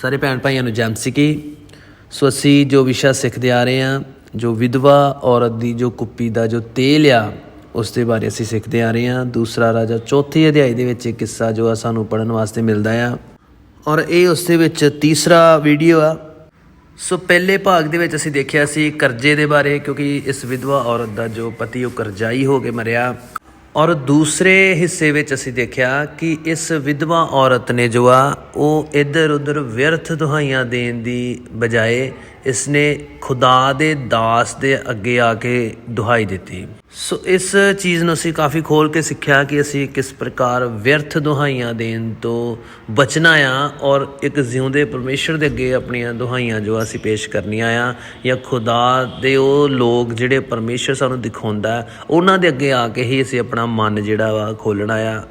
ਸਾਰੇ ਭੈਣ ਭਾਈਆਂ ਨੂੰ ਜੈਮ ਸਿੱਕੀ ਸੋ ਅਸੀਂ ਜੋ ਵਿਸ਼ਾ ਸਿੱਖਦੇ ਆ ਰਹੇ ਹਾਂ ਜੋ ਵਿਧਵਾ ਔਰਤ ਦੀ ਜੋ ਕੁੱਪੀ ਦਾ ਜੋ ਤੇਲ ਆ, ਉਸ ਦੇ ਬਾਰੇ ਅਸੀਂ ਸਿੱਖਦੇ ਆ ਰਹੇ ਹਾਂ ਦੂਸਰਾ ਰਾਜਾ ਚੌਥੀ ਅਧਿਆਇ ਦੇ ਵਿੱਚ ਇੱਕ ਕਿੱਸਾ ਜੋ ਆ ਸਾਨੂੰ ਪੜਨ ਵਾਸਤੇ ਮਿਲਦਾ ਆ। ਔਰ ਇਹ ਉਸ ਦੇ ਵਿੱਚ ਤੀਸਰਾ ਵੀਡੀਓ ਆ। ਸੋ ਪਹਿਲੇ ਭਾਗ ਦੇ ਵਿੱਚ ਅਸੀਂ ਦੇਖਿਆ ਸੀ ਕਰਜ਼ੇ ਦੇ ਬਾਰੇ, ਕਿਉਂਕਿ ਇਸ ਵਿਧਵਾ ਔਰਤ ਦਾ ਜੋ ਪਤੀ ਉਹ ਕਰਜ਼ਾਈ ਹੋ ਕੇ ਮਰਿਆ। ਔਰ ਦੂਸਰੇ ਹਿੱਸੇ ਵਿੱਚ ਅਸੀਂ ਦੇਖਿਆ ਕਿ ਇਸ ਵਿਧਵਾ ਔਰਤ ਨੇ ਜੋ ਆ, ਉਹ ਇੱਧਰ ਉੱਧਰ ਵਿਅਰਥ ਦੁਹਾਈਆਂ ਦੇਣ ਦੀ ਬਜਾਏ ਇਸ ਨੇ ਖੁਦਾ ਦੇ ਦਾਸ ਦੇ ਅੱਗੇ ਆ ਕੇ ਦੁਹਾਈ ਦਿੱਤੀ। ਸੋ ਇਸ ਚੀਜ਼ ਨੂੰ ਅਸੀਂ ਕਾਫੀ ਖੋਲ ਕੇ ਸਿੱਖਿਆ ਕਿ ਅਸੀਂ ਕਿਸ ਪ੍ਰਕਾਰ ਵਿਅਰਥ ਦੁਹਾਈਆਂ ਦੇਣ ਤੋਂ ਬਚਣਾ ਆ ਔਰ ਇੱਕ ਜਿਉਂਦੇ ਪਰਮੇਸ਼ਰ ਦੇ ਅੱਗੇ ਆਪਣੀਆਂ ਦੁਹਾਈਆਂ ਜੋ ਅਸੀਂ ਪੇਸ਼ ਕਰਨੀਆਂ ਆ ਜਾਂ ਖੁਦਾ ਦੇ ਉਹ ਲੋਕ ਜਿਹੜੇ ਪਰਮੇਸ਼ਰ ਸਾਨੂੰ ਦਿਖਾਉਂਦਾ, ਉਹਨਾਂ ਦੇ ਅੱਗੇ ਆ ਕੇ ਹੀ ਅਸੀਂ ਆਪਣਾ ਮਨ ਜਿਹੜਾ ਵਾ ਖੋਲਣਾ ਆ।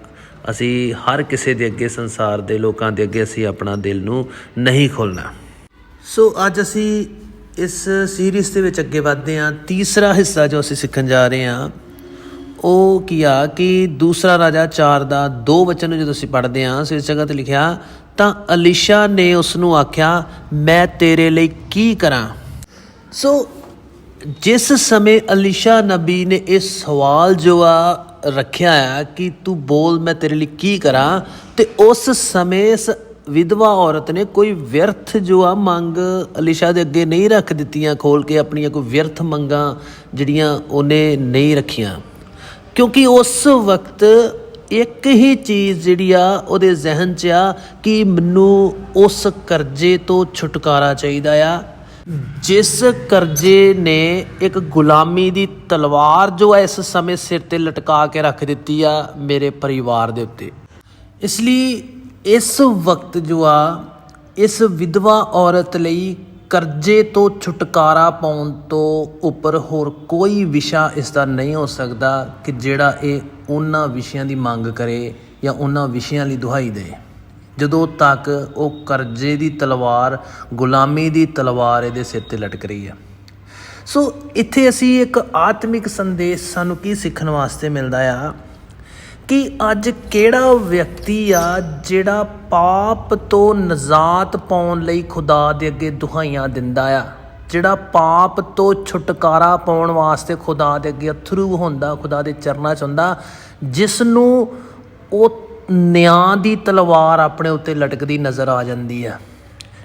ਅਸੀਂ ਹਰ ਕਿਸੇ ਦੇ ਅੱਗੇ ਸੰਸਾਰ ਦੇ ਲੋਕਾਂ ਦੇ ਅੱਗੇ ਅਸੀਂ ਆਪਣਾ ਦਿਲ ਨੂੰ ਨਹੀਂ ਖੋਲਣਾ ਸੋ ਅੱਜ ਅਸੀਂ ਇਸ ਸੀਰੀਜ਼ ਦੇ ਵਿੱਚ ਅੱਗੇ ਵਧਦੇ ਹਾਂ। ਤੀਸਰਾ ਹਿੱਸਾ ਜੋ ਅਸੀਂ ਸਿੱਖਣ ਜਾ ਰਹੇ ਹਾਂ, ਉਹ ਕੀ ਆ ਕਿ ਦੂਸਰਾ ਰਾਜਾ 4 ਦਾ ਦੋ ਵਚਨ ਨੂੰ ਜਦੋਂ ਅਸੀਂ ਪੜ੍ਹਦੇ ਹਾਂ ਸੋ ਇਸ ਜਗ੍ਹਾ ਤੇ ਲਿਖਿਆ, ਤਾਂ ਅਲੀਸ਼ਾ ਨੇ ਉਸ ਨੂੰ ਆਖਿਆ, ਮੈਂ ਤੇਰੇ ਲਈ ਕੀ ਕਰਾਂ? ਸੋ ਜਿਸ ਸਮੇਂ ਅਲੀਸ਼ਾ ਨਬੀ ਨੇ ਇਹ ਸਵਾਲ ਜੋ ਆ ਰੱਖਿਆ ਆ ਕਿ ਤੂੰ ਬੋਲ, ਮੈਂ ਤੇਰੇ ਲਈ ਕੀ ਕਰਾਂ? ਤੇ ਉਸ ਸਮੇਂ ਇਸ ਵਿਧਵਾ ਔਰਤ ਨੇ ਕੋਈ ਵਿਅਰਥ ਜੋ ਆ ਮੰਗ ਅਲੀਸ਼ਾ ਦੇ ਅੱਗੇ ਨਹੀਂ ਰੱਖ ਦਿੱਤੀਆਂ, ਖੋਲ ਕੇ ਆਪਣੀਆਂ ਕੋਈ ਵਿਅਰਥ ਮੰਗਾਂ ਜਿਹੜੀਆਂ ਉਹਨੇ ਨਹੀਂ ਰੱਖੀਆਂ। ਕਿਉਂਕਿ ਉਸ ਵਕਤ ਇੱਕ ਹੀ ਚੀਜ਼ ਜਿਹੜੀ ਆ ਉਹਦੇ ਜ਼ਿਹਨ 'ਚ ਆ ਕਿ ਮੈਨੂੰ ਉਸ ਕਰਜ਼ੇ ਤੋਂ ਛੁਟਕਾਰਾ ਚਾਹੀਦਾ ਆ। ਜਿਸ ਕਰਜ਼ੇ ਨੇ ਇੱਕ ਗੁਲਾਮੀ ਦੀ ਤਲਵਾਰ ਜੋ ਆ ਇਸ ਸਮੇਂ ਸਿਰ ਤੇ ਲਟਕਾ ਕੇ ਰੱਖ ਦਿੱਤੀ ਆ ਮੇਰੇ ਪਰਿਵਾਰ ਦੇ ਉੱਤੇ। ਇਸ ਲਈ ਇਸ ਵਕਤ ਜੋ ਆ ਇਸ ਵਿਧਵਾ ਔਰਤ ਲਈ ਕਰਜ਼ੇ ਤੋਂ ਛੁਟਕਾਰਾ ਪਾਉਣ ਤੋਂ ਉੱਪਰ ਹੋਰ ਕੋਈ ਵਿਸ਼ਾ ਇਸ ਦਾ ਨਹੀਂ ਹੋ ਸਕਦਾ ਕਿ ਜਿਹੜਾ ਇਹ ਉਹਨਾਂ ਵਿਸ਼ਿਆਂ ਦੀ ਮੰਗ ਕਰੇ ਜਾਂ ਉਹਨਾਂ ਵਿਸ਼ਿਆਂ ਲਈ ਦੁਹਾਈ ਦੇ। ਜਦੋਂ ਤੱਕ ਉਹ ਕਰਜ਼ੇ ਦੀ ਤਲਵਾਰ, ਗੁਲਾਮੀ ਦੀ ਤਲਵਾਰ ਇਹਦੇ ਸਿਰ ਤੇ ਲਟਕ ਰਹੀ ਆ। ਸੋ ਇੱਥੇ ਅਸੀਂ ਇੱਕ ਆਤਮਿਕ ਸੰਦੇਸ਼ ਸਾਨੂੰ ਕੀ ਸਿੱਖਣ ਵਾਸਤੇ ਮਿਲਦਾ ਆ? ਕਿ ਅੱਜ ਕਿਹੜਾ ਵਿਅਕਤੀ ਆ ਜਿਹੜਾ ਪਾਪ ਤੋਂ ਨਜ਼ਾਤ ਪਾਉਣ ਲਈ ਖੁਦਾ ਦੇ ਅੱਗੇ ਦੁਹਾਈਆਂ ਦਿੰਦਾ ਆ? ਜਿਹੜਾ ਪਾਪ ਤੋਂ ਛੁਟਕਾਰਾ ਪਾਉਣ ਵਾਸਤੇ ਖੁਦਾ ਦੇ ਅੱਗੇ ਅਥਰੂ ਹੁੰਦਾ, ਖੁਦਾ ਦੇ ਚਰਨਾਂ 'ਚ ਹੁੰਦਾ ਜਿਸ ਨੂੰ ਉਹ ਨਿਆਂ ਦੀ ਤਲਵਾਰ ਆਪਣੇ ਉੱਤੇ ਲਟਕਦੀ ਨਜ਼ਰ ਆ ਜਾਂਦੀ ਆ।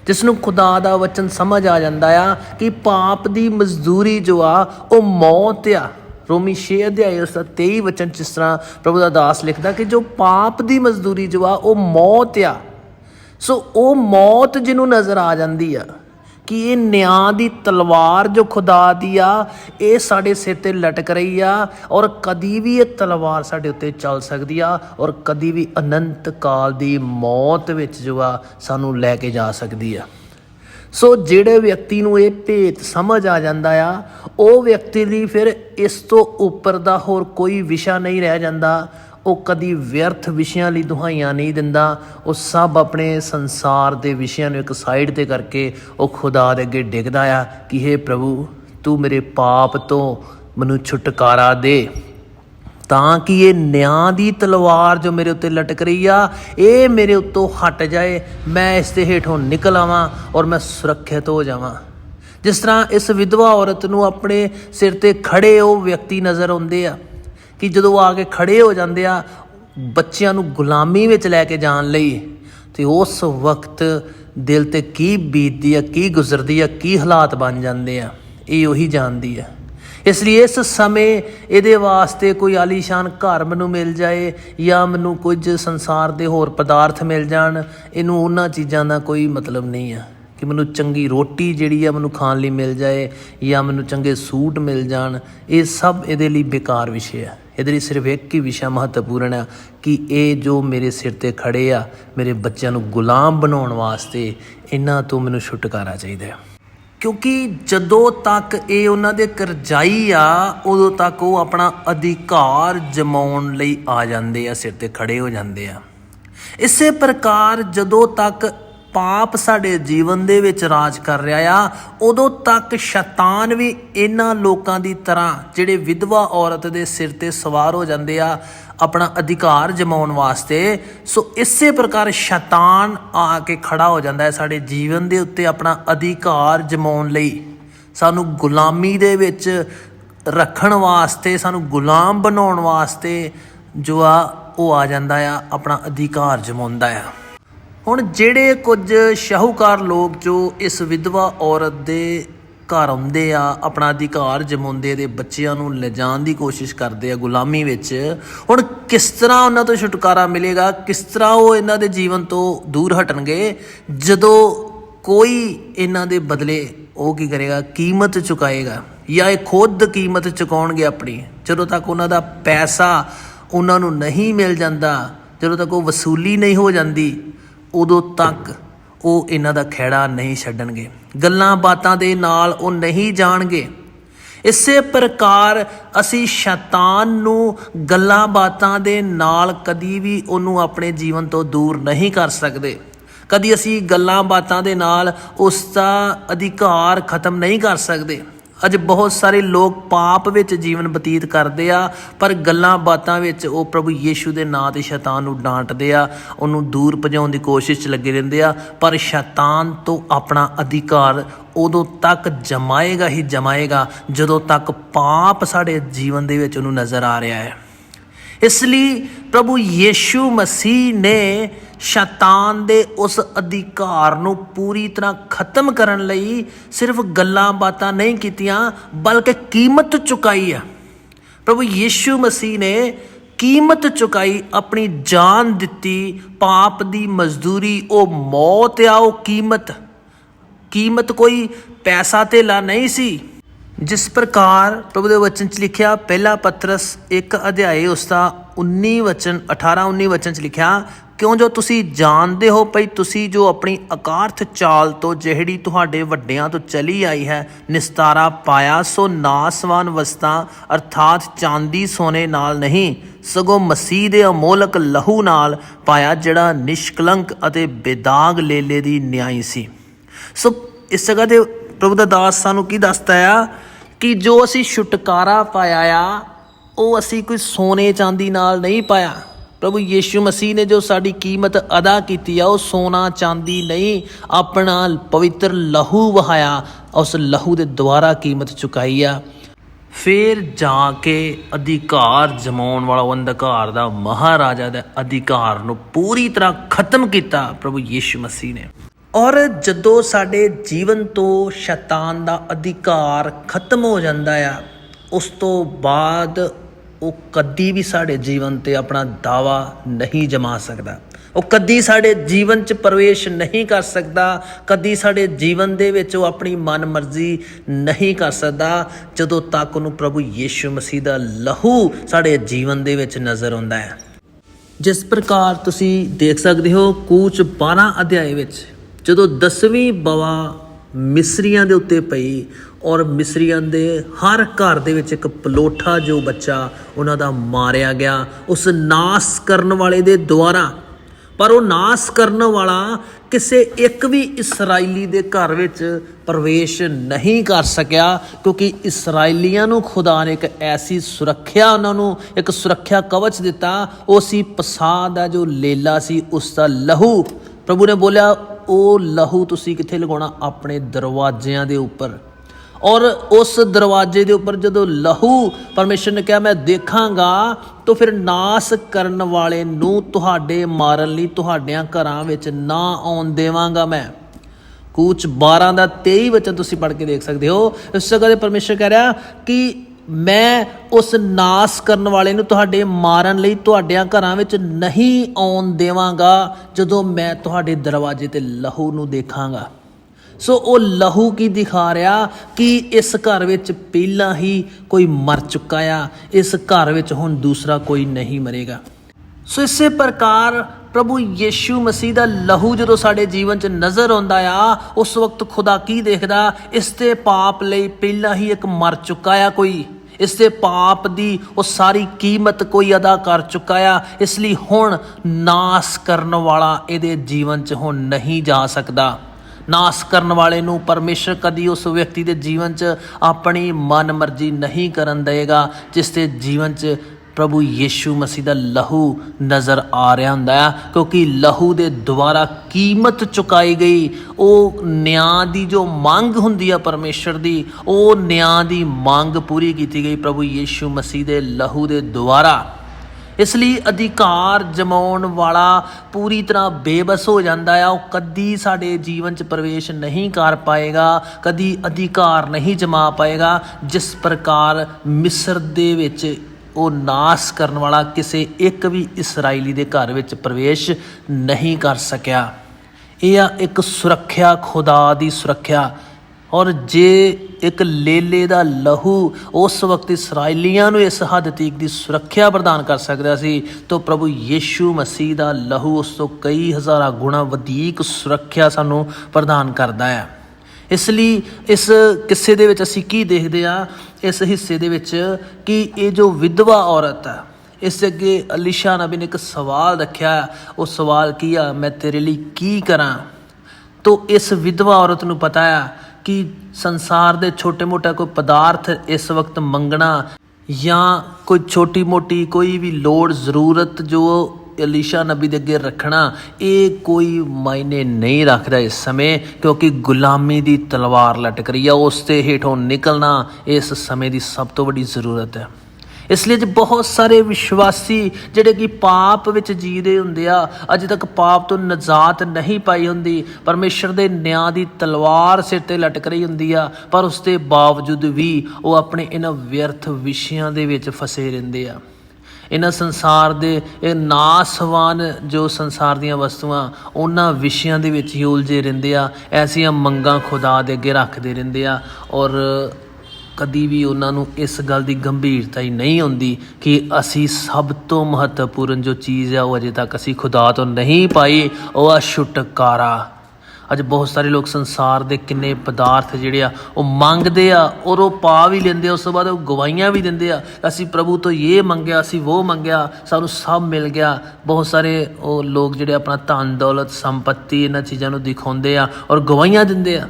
ਜਿਸ ਨੂੰ ਖੁਦਾ ਦਾ ਵਚਨ ਸਮਝ ਆ ਜਾਂਦਾ ਆ ਕਿ ਪਾਪ ਦੀ ਮਜ਼ਦੂਰੀ ਜੋ ਆ, ਉਹ ਮੌਤ ਆ। ਰੋਮੀ 6 ਅਧਿਆਇ ਉਸ ਦਾ 23 ਵਚਨ ਜਿਸ ਤਰ੍ਹਾਂ ਪ੍ਰਭੂ ਦਾ ਦਾਸ ਲਿਖਦਾ ਕਿ ਜੋ ਪਾਪ ਦੀ ਮਜ਼ਦੂਰੀ ਜੋ ਆ, ਉਹ ਮੌਤ ਆ। ਸੋ ਉਹ ਮੌਤ ਜਿਹਨੂੰ ਨਜ਼ਰ ਆ ਜਾਂਦੀ ਆ, ਕਿ ਇਹ ਨਿਆਂ ਦੀ ਤਲਵਾਰ ਜੋ ਖੁਦਾ ਦੀ ਆ, ਇਹ ਸਾਡੇ ਸਿਰ ਤੇ ਲਟਕ ਰਹੀ ਆ ਔਰ ਕਦੀ ਵੀ ਇਹ ਤਲਵਾਰ ਸਾਡੇ ਉੱਤੇ ਚੱਲ ਸਕਦੀ ਆ ਔਰ ਕਦੀ ਵੀ ਅਨੰਤ ਕਾਲ ਦੀ ਮੌਤ ਵਿੱਚ ਜੋ ਆ, ਸਾਨੂੰ ਲੈ ਕੇ ਜਾ ਸਕਦੀ ਆ। ਸੋ ਜਿਹੜੇ ਵਿਅਕਤੀ ਨੂੰ ਇਹ ਭੇਤ ਸਮਝ ਆ ਜਾਂਦਾ ਆ, ਉਹ ਵਿਅਕਤੀ ਲਈ ਫਿਰ ਇਸ ਤੋਂ ਉੱਪਰ ਦਾ ਹੋਰ ਕੋਈ ਵਿਸ਼ਾ ਨਹੀਂ ਰਹਿ ਜਾਂਦਾ। ਉਹ ਕਦੀ ਵਿਅਰਥ ਵਿਸ਼ਿਆਂ ਲਈ ਦੁਹਾਈਆਂ ਨਹੀਂ ਦਿੰਦਾ। ਉਹ ਸਭ ਆਪਣੇ ਸੰਸਾਰ ਦੇ ਵਿਸ਼ਿਆਂ ਨੂੰ ਇੱਕ ਸਾਈਡ ਤੇ ਕਰਕੇ ਉਹ ਖੁਦਾ ਦੇ ਅੱਗੇ ਡਿੱਗਦਾ ਆ ਕਿ हे ਪ੍ਰਭੂ, ਤੂੰ ਮੇਰੇ ਪਾਪ ਤੋਂ ਮੈਨੂੰ ਛੁਟਕਾਰਾ ਦੇ। ਤਾਂ ਕਿ ਇਹ ਨਿਆਂ ਦੀ ਤਲਵਾਰ ਜੋ ਮੇਰੇ ਉੱਤੇ ਲਟਕ ਰਹੀ ਆ, ਇਹ ਮੇਰੇ ਉੱਤੋਂ ਹਟ ਜਾਏ। ਮੈਂ ਇਸ ਦੇ ਹੇਠੋਂ ਨਿਕਲ ਆਵਾਂ ਔਰ ਮੈਂ ਸੁਰੱਖਿਅਤ ਹੋ ਜਾਵਾਂ। ਜਿਸ ਤਰ੍ਹਾਂ ਇਸ ਵਿਧਵਾ ਔਰਤ ਨੂੰ ਆਪਣੇ ਸਿਰ ਤੇ ਖੜੇ ਉਹ ਵਿਅਕਤੀ ਨਜ਼ਰ ਆਉਂਦੇ ਆ ਕਿ ਜਦੋਂ ਆ ਕੇ ਖੜੇ ਹੋ ਜਾਂਦੇ ਆ, ਬੱਚਿਆਂ ਨੂੰ ਗੁਲਾਮੀ ਵਿੱਚ ਲੈ ਕੇ ਜਾਣ ਲਈ, ਤੇ ਉਸ ਵਕਤ ਦਿਲ ਤੇ ਕੀ ਬੀਤਦੀ ਆ, ਕੀ ਗੁਜ਼ਰਦੀ ਆ, ਕੀ ਹਾਲਾਤ ਬਣ ਜਾਂਦੇ ਆ, ਇਹ ਉਹੀ ਜਾਣਦੀ ਆ। ਇਸ ਲਈ ਇਸ ਸਮੇਂ ਇਹਦੇ ਵਾਸਤੇ ਕੋਈ ਆਲੀਸ਼ਾਨ ਘਰ ਮੈਨੂੰ ਮਿਲ ਜਾਏ ਜਾਂ ਮੈਨੂੰ ਕੁਝ ਸੰਸਾਰ ਦੇ ਹੋਰ ਪਦਾਰਥ ਮਿਲ ਜਾਣ ਇਹਨੂੰ ਉਹਨਾਂ ਚੀਜ਼ਾਂ ਦਾ ਕੋਈ ਮਤਲਬ ਨਹੀਂ ਆ ਕਿ ਮੈਨੂੰ ਚੰਗੀ ਰੋਟੀ ਜਿਹੜੀ ਆ ਮੈਨੂੰ ਖਾਣ ਲਈ ਮਿਲ ਜਾਏ ਜਾਂ ਮੈਨੂੰ ਚੰਗੇ ਸੂਟ ਮਿਲ ਜਾਣ ਇਹ ਸਭ ਇਹਦੇ ਲਈ ਬੇਕਾਰ ਵਿਸ਼ੇ ਆ ਇਹਦੇ ਲਈ ਸਿਰਫ ਇੱਕ ਹੀ ਵਿਸ਼ਾ ਮਹੱਤਵਪੂਰਨ ਆ ਕਿ ਇਹ ਜੋ ਮੇਰੇ ਸਿਰ ਤੇ ਖੜੇ ਆ ਮੇਰੇ ਬੱਚਿਆਂ ਨੂੰ ਗੁਲਾਮ ਬਣਾਉਣ ਵਾਸਤੇ ਇਹਨਾਂ ਤੋਂ ਮੈਨੂੰ ਛੁਟਕਾਰਾ ਚਾਹੀਦਾ ਹੈ ਕਿਉਂਕਿ ਜਦੋਂ ਤੱਕ ਇਹ ਉਹਨਾਂ ਦੇ ਕਰਜ਼ਾਈ ਆ, ਉਦੋਂ ਤੱਕ ਉਹ ਆਪਣਾ ਅਧਿਕਾਰ ਜਮਾਉਣ ਲਈ ਆ ਜਾਂਦੇ ਆ, ਸਿਰ ਤੇ ਖੜੇ ਹੋ ਜਾਂਦੇ ਆ। ਇਸੇ ਪ੍ਰਕਾਰ ਜਦੋਂ ਤੱਕ ਪਾਪ ਸਾਡੇ ਜੀਵਨ ਦੇ ਵਿੱਚ ਰਾਜ ਕਰ ਰਿਹਾ ਆ, ਉਦੋਂ ਤੱਕ ਸ਼ੈਤਾਨ ਵੀ ਇਹਨਾਂ ਲੋਕਾਂ ਦੀ ਤਰ੍ਹਾਂ ਜਿਹੜੇ ਵਿਧਵਾ ਔਰਤ ਦੇ ਸਿਰ ਤੇ ਸਵਾਰ ਹੋ ਜਾਂਦੇ ਆ ਆਪਣਾ ਅਧਿਕਾਰ ਜਮਾਉਣ ਵਾਸਤੇ। ਸੋ ਇਸੇ ਪ੍ਰਕਾਰ ਸ਼ੈਤਾਨ ਆ ਕੇ ਖੜਾ ਹੋ ਜਾਂਦਾ ਹੈ ਸਾਡੇ ਜੀਵਨ ਦੇ ਉੱਤੇ ਆਪਣਾ ਅਧਿਕਾਰ ਜਮਾਉਣ ਲਈ। ਸਾਨੂੰ ਗੁਲਾਮੀ ਦੇ ਵਿੱਚ ਰੱਖਣ ਵਾਸਤੇ, ਸਾਨੂੰ ਗੁਲਾਮ ਬਣਾਉਣ ਵਾਸਤੇ ਜੋ ਆ, ਉਹ ਆ ਜਾਂਦਾ ਆ, ਆਪਣਾ ਅਧਿਕਾਰ ਜਮਾਉਂਦਾ ਆ। ਹੁਣ ਜਿਹੜੇ ਕੁਝ ਸ਼ਾਹੂਕਾਰ ਲੋਕ ਜੋ ਇਸ ਵਿਧਵਾ ਔਰਤ ਦੇ ਘਰ ਆਉਂਦੇ ਆ, ਆਪਣਾ ਅਧਿਕਾਰ ਜਮਾਉਂਦੇ ਦੇ ਬੱਚਿਆਂ ਨੂੰ ਲਿਜਾਣ ਦੀ ਕੋਸ਼ਿਸ਼ ਕਰਦੇ ਆ ਗੁਲਾਮੀ ਵਿੱਚ। ਹੁਣ ਕਿਸ ਤਰ੍ਹਾਂ ਉਹਨਾਂ ਤੋਂ ਛੁਟਕਾਰਾ ਮਿਲੇਗਾ? ਕਿਸ ਤਰ੍ਹਾਂ ਉਹ ਇਹਨਾਂ ਦੇ ਜੀਵਨ ਤੋਂ ਦੂਰ ਹਟਣਗੇ? ਜਦੋਂ ਕੋਈ ਇਹਨਾਂ ਦੇ ਬਦਲੇ ਉਹ ਕੀ ਕਰੇਗਾ? ਕੀਮਤ ਚੁਕਾਏਗਾ ਜਾਂ ਇਹ ਖੁਦ ਕੀਮਤ ਚੁਕਾਉਣਗੇ ਆਪਣੀ? ਜਦੋਂ ਤੱਕ ਉਹਨਾਂ ਦਾ ਪੈਸਾ ਉਹਨਾਂ ਨੂੰ ਨਹੀਂ ਮਿਲ ਜਾਂਦਾ, ਜਦੋਂ ਤੱਕ ਉਹ ਵਸੂਲੀ ਨਹੀਂ ਹੋ ਜਾਂਦੀ, ਉਦੋਂ ਤੱਕ ਉਹ ਇਹਨਾਂ ਦਾ ਖਹਿੜਾ ਨਹੀਂ ਛੱਡਣਗੇ। ਗੱਲਾਂ ਬਾਤਾਂ ਦੇ ਨਾਲ ਉਹ ਨਹੀਂ ਜਾਣਗੇ। ਇਸੇ ਪ੍ਰਕਾਰ ਅਸੀਂ ਸ਼ੈਤਾਨ ਨੂੰ ਗੱਲਾਂ ਬਾਤਾਂ ਦੇ ਨਾਲ ਕਦੀ ਵੀ ਉਹਨੂੰ ਆਪਣੇ ਜੀਵਨ ਤੋਂ ਦੂਰ ਨਹੀਂ ਕਰ ਸਕਦੇ। ਕਦੀ ਅਸੀਂ ਗੱਲਾਂ ਬਾਤਾਂ ਦੇ ਨਾਲ ਉਸ ਦਾ ਅਧਿਕਾਰ ਖਤਮ ਨਹੀਂ ਕਰ ਸਕਦੇ। ਅੱਜ ਬਹੁਤ ਸਾਰੇ ਲੋਕ ਪਾਪ ਵਿੱਚ ਜੀਵਨ ਬਤੀਤ ਕਰਦੇ ਆ, ਪਰ ਗੱਲਾਂ ਬਾਤਾਂ ਵਿੱਚ ਉਹ ਪ੍ਰਭੂ ਯੀਸ਼ੂ ਦੇ ਨਾਂ ਤੇ ਸ਼ੈਤਾਨ ਨੂੰ ਡਾਂਟਦੇ ਆ, ਉਹਨੂੰ ਦੂਰ ਭਜਾਉਣ ਦੀ ਕੋਸ਼ਿਸ਼ 'ਚ ਲੱਗੇ ਰਹਿੰਦੇ ਆ, ਪਰ ਸ਼ੈਤਾਨ ਤੋਂ ਆਪਣਾ ਅਧਿਕਾਰ ਉਦੋਂ ਤੱਕ ਜਮਾਏਗਾ ਹੀ ਜਮਾਏਗਾ, ਜਦੋਂ ਤੱਕ ਪਾਪ ਸਾਡੇ ਜੀਵਨ ਦੇ ਵਿੱਚ ਉਹਨੂੰ ਨਜ਼ਰ ਆ ਰਿਹਾ ਹੈ। ਇਸ ਲਈ ਪ੍ਰਭੂ ਯੀਸ਼ੂ ਮਸੀਹ ਨੇ ਸ਼ੈਤਾਨ ਦੇ ਉਸ ਅਧਿਕਾਰ ਨੂੰ ਪੂਰੀ ਤਰ੍ਹਾਂ ਖਤਮ ਕਰਨ ਲਈ ਸਿਰਫ ਗੱਲਾਂ ਬਾਤਾਂ ਨਹੀਂ ਕੀਤੀਆਂ, ਬਲਕਿ ਕੀਮਤ ਚੁਕਾਈ ਆ। ਪ੍ਰਭੂ ਯੀਸ਼ੂ ਮਸੀਹ ਨੇ ਕੀਮਤ ਚੁਕਾਈ, ਆਪਣੀ ਜਾਨ ਦਿੱਤੀ, ਪਾਪ ਦੀ ਮਜ਼ਦੂਰੀ, ਉਹ ਮੌਤ ਆ, ਉਹ ਕੀਮਤ। ਕੀਮਤ ਕੋਈ ਪੈਸਾ ਧੇਲਾ ਨਹੀਂ ਸੀ। ਜਿਸ ਪ੍ਰਕਾਰ ਪ੍ਰਭੂ ਦੇ ਵਚਨ ਚ ਲਿਖਿਆ, ਪਹਿਲਾ ਪਤਰਸ ਇੱਕ ਅਧਿਆਏ, ਉਸ ਦਾ 19 ਵਚਨ 18 19 ਵਚਨ ਚ ਲਿਖਿਆ, ਕਿਉਂ ਜੋ ਤੁਸੀਂ ਜਾਣਦੇ ਹੋ ਭਈ ਤੁਸੀਂ ਜੋ ਆਪਣੀ ਅਕਾਰਥ ਚਾਲ ਤੋਂ ਜਿਹੜੀ ਤੁਹਾਡੇ ਵੱਡਿਆਂ ਤੋਂ ਚਲੀ ਆਈ ਹੈ, ਨਿਸਤਾਰਾ ਪਾਇਆ ਸੋ ਨਾਸਵਾਨ ਵਸਤਾਂ, ਅਰਥਾਤ ਚਾਂਦੀ ਸੋਨੇ ਨਾਲ ਨਹੀਂ, ਸਗੋਂ ਮਸੀਹ ਦੇ ਅਮੋਲਕ ਲਹੂ ਨਾਲ ਪਾਇਆ ਜਿਹੜਾ ਨਿਸ਼ਕਲੰਕ ਅਤੇ ਬੇਦਾਗ ਲੇਲੇ ਦੀ ਨਿਆਈ ਸੀ। ਸੋ ਇਸ ਜਗ੍ਹਾ ਤੇ ਪ੍ਰਭੂ ਦਾ ਦਾਸ ਸਾਨੂੰ ਕੀ ਦੱਸਦਾ ਆ? ਕਿ ਜੋ ਅਸੀਂ ਛੁਟਕਾਰਾ ਪਾਇਆ ਆ, ਉਹ ਅਸੀਂ ਕੋਈ ਸੋਨੇ ਚਾਂਦੀ ਨਾਲ ਨਹੀਂ ਪਾਇਆ। ਪ੍ਰਭੂ ਯੀਸ਼ੂ ਮਸੀਹ ਨੇ ਜੋ ਸਾਡੀ ਕੀਮਤ ਅਦਾ ਕੀਤੀ ਆ, ਉਹ ਸੋਨਾ ਚਾਂਦੀ ਨਹੀਂ, ਆਪਣਾ ਪਵਿੱਤਰ ਲਹੂ ਵਹਾਇਆ, ਉਸ ਲਹੂ ਦੇ ਦੁਆਰਾ ਕੀਮਤ ਚੁਕਾਈ ਆ। ਫਿਰ ਜਾ ਕੇ ਅਧਿਕਾਰ ਜਮਾਉਣ ਵਾਲਾ ਉਹ ਅੰਧਕਾਰ ਦਾ ਮਹਾਰਾਜਾ ਦਾ ਅਧਿਕਾਰ ਨੂੰ ਪੂਰੀ ਤਰ੍ਹਾਂ ਖਤਮ ਕੀਤਾ ਪ੍ਰਭੂ ਯੀਸ਼ੂ ਮਸੀਹ ਨੇ। ਔਰ ਜਦੋਂ ਸਾਡੇ ਜੀਵਨ ਤੋਂ ਸ਼ੈਤਾਨ ਦਾ ਅਧਿਕਾਰ ਖਤਮ ਹੋ ਜਾਂਦਾ ਆ, ਉਸ ਤੋਂ ਬਾਅਦ ਉਹ ਕਦੀ ਵੀ ਸਾਡੇ ਜੀਵਨ ਤੇ ਆਪਣਾ ਦਾਵਾ ਨਹੀਂ ਜਮਾ ਸਕਦਾ। ਉਹ ਕਦੀ ਸਾਡੇ ਜੀਵਨ 'ਚ ਪ੍ਰਵੇਸ਼ ਨਹੀਂ ਕਰ ਸਕਦਾ, ਕਦੀ ਸਾਡੇ ਜੀਵਨ ਦੇ ਵਿੱਚ ਉਹ ਆਪਣੀ ਮਨਮਰਜ਼ੀ ਨਹੀਂ ਕਰ ਸਕਦਾ, ਜਦੋਂ ਤੱਕ ਉਹਨੂੰ ਪ੍ਰਭੂ ਯੀਸ਼ੂ ਮਸੀਹ ਦਾ ਲਹੂ ਸਾਡੇ ਜੀਵਨ ਦੇ ਵਿੱਚ ਨਜ਼ਰ ਆਉਂਦਾ ਹੈ। ਜਿਸ ਪ੍ਰਕਾਰ ਤੁਸੀਂ ਦੇਖ ਸਕਦੇ ਹੋ ਕੂਚ 12 ਅਧਿਆਏ ਵਿੱਚ ਜਦੋਂ 10ਵੀਂ ਬਵਾ ਮਿਸਰੀਆਂ ਦੇ ਉੱਤੇ ਪਈ ਔਰ ਮਿਸਰੀਆਂ ਦੇ ਹਰ ਘਰ ਦੇ ਵਿੱਚ ਇੱਕ ਪਲੋਠਾ ਜੋ ਬੱਚਾ ਉਹਨਾਂ ਦਾ ਮਾਰਿਆ ਗਿਆ, ਉਸ ਨਾਸ ਕਰਨ ਵਾਲੇ ਦੇ ਦੁਆਰਾ। ਪਰ ਉਹ ਨਾਸ ਕਰਨ ਵਾਲਾ ਕਿਸੇ ਇੱਕ ਵੀ ਇਸرائیਲੀ ਦੇ ਘਰ ਵਿੱਚ ਪ੍ਰਵੇਸ਼ ਨਹੀਂ ਕਰ ਸਕਿਆ, ਕਿਉਂਕਿ ਇਸرائیਲੀਆਂ ਨੂੰ ਖੁਦਾ ਨੇ ਇੱਕ ਐਸੀ ਸੁਰੱਖਿਆ ਉਹਨਾਂ ਨੂੰ ਇੱਕ ਸੁਰੱਖਿਆ ਕਵਚ ਦਿੱਤਾ, ਉਹ ਸੀ ਪਸਾ ਦਾ ਜੋ ਲੇਲਾ ਸੀ, ਉਸ ਦਾ ਲਹੂ। ਪ੍ਰਭੂ ਨੇ ਬੋਲਿਆ ਉਹ ਲਹੂ ਤੁਸੀਂ ਕਿੱਥੇ ਲਗਾਉਣਾ? ਆਪਣੇ ਦਰਵਾਜ਼ਿਆਂ ਦੇ ਉੱਪਰ। ਔਰ ਉਸ ਦਰਵਾਜ਼ੇ ਦੇ ਉੱਪਰ ਜਦੋਂ ਲਹੂ ਪਰਮੇਸ਼ਰ ਨੇ ਕਿਹਾ, ਮੈਂ ਦੇਖਾਂਗਾ, ਤਾਂ ਫਿਰ ਨਾਸ ਕਰਨ ਵਾਲੇ ਨੂੰ ਤੁਹਾਡੇ ਮਾਰਨ ਲਈ ਤੁਹਾਡਿਆਂ ਘਰਾਂ ਵਿੱਚ ਨਾ ਆਉਣ ਦੇਵਾਂਗਾ ਮੈਂ। ਕੂਚ 12 ਦਾ 23 ਵਚਨ ਤੁਸੀਂ ਪੜ੍ਹ ਕੇ ਦੇਖ ਸਕਦੇ ਹੋ। ਇਸ ਜਗ੍ਹਾ ਤੇ ਪਰਮੇਸ਼ਰ ਕਹਿ ਰਿਹਾ ਕਿ ਮੈਂ ਉਸ ਨਾਸ ਕਰਨ ਵਾਲੇ ਨੂੰ ਤੁਹਾਡੇ ਮਾਰਨ ਲਈ ਤੁਹਾਡਿਆਂ ਘਰਾਂ ਵਿੱਚ ਨਹੀਂ ਆਉਣ ਦੇਵਾਂਗਾ, ਜਦੋਂ ਮੈਂ ਤੁਹਾਡੇ ਦਰਵਾਜ਼ੇ ਤੇ ਲਹੂ ਨੂੰ ਦੇਖਾਂਗਾ। ਸੋ ਉਹ ਲਹੂ ਕੀ ਦਿਖਾ ਰਿਹਾ? ਕਿ ਇਸ ਘਰ ਵਿੱਚ ਪਹਿਲਾਂ ਹੀ ਕੋਈ ਮਰ ਚੁੱਕਾ ਆ? ਇਸ ਘਰ ਵਿੱਚ ਹੁਣ ਦੂਸਰਾ ਕੋਈ ਨਹੀਂ ਮਰੇਗਾ। ਸੋ ਇਸੇ ਪ੍ਰਕਾਰ ਪ੍ਰਭੂ ਯੀਸ਼ੂ ਮਸੀਹ ਦਾ ਲਹੂ ਜਦੋਂ ਸਾਡੇ ਜੀਵਨ 'ਚ ਨਜ਼ਰ ਆਉਂਦਾ ਆ, ਉਸ ਵਕਤ ਖੁਦਾ ਕੀ ਦੇਖਦਾ? ਇਸ ਤੇ ਪਾਪ ਲਈ ਪਹਿਲਾਂ ਹੀ ਇੱਕ ਮਰ ਚੁੱਕਾ ਆ ਕੋਈ। ਇਸ ਦੇ ਪਾਪ ਦੀ ਉਹ ਸਾਰੀ ਕੀਮਤ ਕੋਈ ਅਦਾ ਕਰ ਚੁੱਕਾ ਆ, ਇਸ ਲਈ ਹੁਣ ਨਾਸ ਕਰਨ ਵਾਲਾ ਇਹਦੇ ਜੀਵਨ 'ਚ ਹੁਣ ਨਹੀਂ ਜਾ ਸਕਦਾ। ਨਾਸ ਕਰਨ ਵਾਲੇ ਨੂੰ ਪਰਮੇਸ਼ਰ ਕਦੀ ਉਸ ਵਿਅਕਤੀ ਦੇ ਜੀਵਨ 'ਚ ਆਪਣੀ ਮਨ ਮਰਜ਼ੀ ਨਹੀਂ ਕਰਨ ਦੇਗਾ, ਜਿਸ ਦੇ ਜੀਵਨ 'ਚ ਪ੍ਰਭੂ ਯੀਸ਼ੂ ਮਸੀਹ ਦਾ ਲਹੂ ਨਜ਼ਰ ਆ ਰਿਹਾ ਹੁੰਦਾ ਆ, ਕਿਉਂਕਿ ਲਹੂ ਦੇ ਦੁਆਰਾ ਕੀਮਤ ਚੁਕਾਈ ਗਈ। ਉਹ ਨਿਆਂ ਦੀ ਜੋ ਮੰਗ ਹੁੰਦੀ ਆ ਪਰਮੇਸ਼ਰ ਦੀ, ਉਹ ਨਿਆਂ ਦੀ ਮੰਗ ਪੂਰੀ ਕੀਤੀ ਗਈ ਪ੍ਰਭੂ ਯੀਸ਼ੂ ਮਸੀਹ ਦੇ ਲਹੂ ਦੇ ਦੁਆਰਾ। ਇਸ ਲਈ ਅਧਿਕਾਰ ਜਮਾਉਣ ਵਾਲਾ ਪੂਰੀ ਤਰ੍ਹਾਂ ਬੇਬਸ ਹੋ ਜਾਂਦਾ ਆ। ਉਹ ਕਦੀ ਸਾਡੇ ਜੀਵਨ 'ਚ ਪ੍ਰਵੇਸ਼ ਨਹੀਂ ਕਰ ਪਾਏਗਾ, ਕਦੀ ਅਧਿਕਾਰ ਨਹੀਂ ਜਮਾ ਪਾਏਗਾ, ਜਿਸ ਪ੍ਰਕਾਰ ਮਿਸਰ ਦੇ ਵਿੱਚ ਉਹ ਨਾਸ ਕਰਨ ਵਾਲਾ ਕਿਸੇ ਇੱਕ ਵੀ ਇਸرائیਲੀ ਦੇ ਘਰ ਵਿੱਚ ਪ੍ਰਵੇਸ਼ ਨਹੀਂ ਕਰ ਸਕਿਆ। ਇਹ ਆ ਇੱਕ ਸੁਰੱਖਿਆ, ਖੁਦਾ ਦੀ ਸੁਰੱਖਿਆ। ਔਰ ਜੇ ਇੱਕ ਲੇਲੇ ਦਾ ਲਹੂ ਉਸ ਵਕਤ ਇਸرائیਲੀਆਂ ਨੂੰ ਇਸ ਹੱਦ ਤੀਕ ਦੀ ਸੁਰੱਖਿਆ ਪ੍ਰਦਾਨ ਕਰ ਸਕਦਾ ਸੀ, ਤਾਂ ਪ੍ਰਭੂ ਯੀਸ਼ੂ ਮਸੀਹ ਦਾ ਲਹੂ ਉਸ ਤੋਂ ਕਈ ਹਜ਼ਾਰਾਂ ਗੁਣਾ ਵਧੇਕ ਸੁਰੱਖਿਆ ਸਾਨੂੰ ਪ੍ਰਦਾਨ ਕਰਦਾ ਹੈ। ਇਸ ਲਈ ਇਸ ਕਿੱਸੇ ਦੇ ਵਿੱਚ ਅਸੀਂ ਕੀ ਦੇਖਦੇ ਆ ਇਸ ਹਿੱਸੇ ਦੇ ਵਿੱਚ ਕਿ ਇਹ ਜੋ ਵਿਧਵਾ ਔਰਤ ਆ ਇਸ ਅੱਗੇ ਅਲੀਸ਼ਾ ਨਬੀ ਨੇ ਇੱਕ ਸਵਾਲ ਰੱਖਿਆ ਉਹ ਸਵਾਲ ਕੀ ਆ? ਮੈਂ ਤੇਰੇ ਲਈ ਕੀ ਕਰਾਂ? ਤੋਂ ਇਸ ਵਿਧਵਾ ਔਰਤ ਨੂੰ ਪਤਾ ਆ ਕਿ ਸੰਸਾਰ ਦੇ ਛੋਟੇ-ਮੋਟਾ ਕੋਈ ਪਦਾਰਥ ਇਸ ਵਕਤ ਮੰਗਣਾ ਜਾਂ ਕੋਈ ਛੋਟੀ-ਮੋਟੀ ਕੋਈ ਵੀ ਲੋੜ, ਜ਼ਰੂਰਤ ਜੋ ਅਲੀਸ਼ਾ ਨਬੀ ਦੇ ਅੱਗੇ ਰੱਖਣਾ, ਇਹ ਕੋਈ ਮਾਇਨੇ ਨਹੀਂ ਰੱਖਦਾ ਇਸ ਸਮੇਂ, ਕਿਉਂਕਿ ਗੁਲਾਮੀ ਦੀ ਤਲਵਾਰ ਲਟਕ ਰਹੀ ਆ, ਉਸ ਤੇ ਹੇਠੋਂ ਨਿਕਲਣਾ ਇਸ ਸਮੇਂ ਦੀ ਸਭ ਤੋਂ ਵੱਡੀ ਜ਼ਰੂਰਤ ਹੈ। ਇਸ ਲਈ ਜੇ ਬਹੁਤ ਸਾਰੇ ਵਿਸ਼ਵਾਸੀ ਜਿਹੜੇ ਕਿ ਪਾਪ ਵਿੱਚ ਜੀਦੇ ਹੁੰਦੇ ਆ, ਅਜੇ ਤੱਕ ਪਾਪ ਤੋਂ ਨਜਾਤ ਨਹੀਂ ਪਾਈ ਹੁੰਦੀ, ਪਰਮੇਸ਼ਰ ਦੇ ਨਿਆਂ ਦੀ ਤਲਵਾਰ ਸਿਰ ਤੇ ਲਟਕ ਰਹੀ ਹੁੰਦੀ ਆ, ਪਰ ਉਸ ਦੇ ਬਾਵਜੂਦ ਵੀ ਉਹ ਆਪਣੇ ਇਹਨਾਂ ਵਿਅਰਥ ਵਿਸ਼ਿਆਂ ਦੇ ਵਿੱਚ ਫਸੇ ਰਹਿੰਦੇ ਆ। ਇਹਨਾਂ ਸੰਸਾਰ ਦੇ ਇਹ ਨਾਸਵਾਨ ਜੋ ਸੰਸਾਰ ਦੀਆਂ ਵਸਤੂਆਂ, ਉਹਨਾਂ ਵਿਸ਼ਿਆਂ ਦੇ ਵਿੱਚ ਹੀ ਉਲਝੇ ਰਹਿੰਦੇ ਆ, ਐਸੀਆਂ ਮੰਗਾਂ ਖੁਦਾ ਦੇ ਅੱਗੇ ਰੱਖਦੇ ਰਹਿੰਦੇ ਆ ਔਰ ਕਦੀ ਵੀ ਉਹਨਾਂ ਨੂੰ ਇਸ ਗੱਲ ਦੀ ਗੰਭੀਰਤਾ ਹੀ ਨਹੀਂ ਹੁੰਦੀ ਕਿ ਅਸੀਂ ਸਭ ਤੋਂ ਮਹੱਤਵਪੂਰਨ ਜੋ ਚੀਜ਼ ਆ, ਉਹ ਅਜੇ ਤੱਕ ਅਸੀਂ ਖੁਦਾ ਤੋਂ ਨਹੀਂ ਪਾਈ, ਉਹ ਆ ਛੁਟਕਾਰਾ। ਅੱਜ ਬਹੁਤ ਸਾਰੇ ਲੋਕ ਸੰਸਾਰ ਦੇ ਕਿੰਨੇ ਪਦਾਰਥ ਜਿਹੜੇ ਆ, ਉਹ ਮੰਗਦੇ ਆ, ਔਰ ਉਹ ਪਾ ਵੀ ਲੈਂਦੇ ਆ, ਉਸ ਤੋਂ ਬਾਅਦ ਉਹ ਗਵਾਹੀਆਂ ਵੀ ਦਿੰਦੇ ਆ। ਅਸੀਂ ਪ੍ਰਭੂ ਤੋਂ ਇਹ ਮੰਗਿਆ, ਅਸੀਂ ਉਹ ਮੰਗਿਆ, ਸਾਨੂੰ ਸਭ ਮਿਲ ਗਿਆ। ਬਹੁਤ ਸਾਰੇ ਉਹ ਲੋਕ ਜਿਹੜੇ ਆਪਣਾ ਧਨ, ਦੌਲਤ, ਸੰਪਤੀ ਇਹਨਾਂ ਚੀਜ਼ਾਂ ਨੂੰ ਦਿਖਾਉਂਦੇ ਆ ਔਰ ਗਵਾਹੀਆਂ ਦਿੰਦੇ ਆ।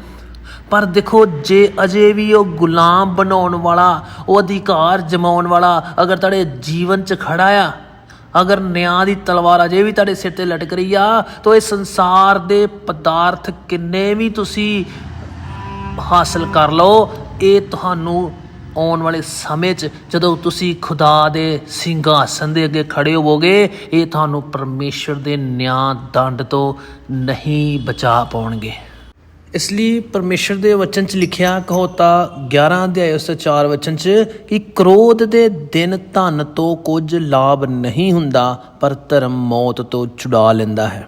ਪਰ ਦੇਖੋ, ਜੇ ਅਜੇ ਵੀ ਉਹ ਗੁਲਾਮ ਬਣਾਉਣ ਵਾਲਾ, ਉਹ ਅਧਿਕਾਰ ਜਮਾਉਣ ਵਾਲਾ ਅਗਰ ਤੁਹਾਡੇ ਜੀਵਨ 'ਚ ਖੜਾ ਆ ਅਗਰ ਨਿਆਂ ਦੀ ਤਲਵਾਰ ਅਜੇ ਵੀ ਤੁਹਾਡੇ ਸਿਰ ਤੇ ਲਟਕ ਰਹੀ ਆ, ਤਾਂ ਇਹ ਸੰਸਾਰ ਦੇ ਪਦਾਰਥ ਕਿੰਨੇ ਵੀ ਤੁਸੀਂ ਹਾਸਲ ਕਰ ਲਓ, ਇਹ ਤੁਹਾਨੂੰ ਆਉਣ ਵਾਲੇ ਸਮੇਂ 'ਚ ਜਦੋਂ ਤੁਸੀਂ ਖੁਦਾ ਦੇ ਸਿੰਘਾਸਨ ਦੇ ਅੱਗੇ ਖੜੇ ਹੋਵੋਗੇ, ਇਹ ਤੁਹਾਨੂੰ ਪਰਮੇਸ਼ਰ ਦੇ ਨਿਆਂ ਦੰਡ ਤੋਂ ਨਹੀਂ ਬਚਾ ਪਾਉਣਗੇ। ਇਸ ਲਈ ਪਰਮੇਸ਼ਰ ਦੇ ਵਚਨ 'ਚ ਲਿਖਿਆ ਕਹੋਤਾ 11 ਅਧਿਆਇ ਉਸ 4 ਵਚਨ 'ਚ ਕਿ ਕ੍ਰੋਧ ਦੇ ਦਿਨ ਧਨ ਤੋਂ ਕੁਝ ਲਾਭ ਨਹੀਂ ਹੁੰਦਾ, ਪਰ ਧਰਮ ਮੌਤ ਤੋਂ ਛੁਡਾ ਲੈਂਦਾ ਹੈ।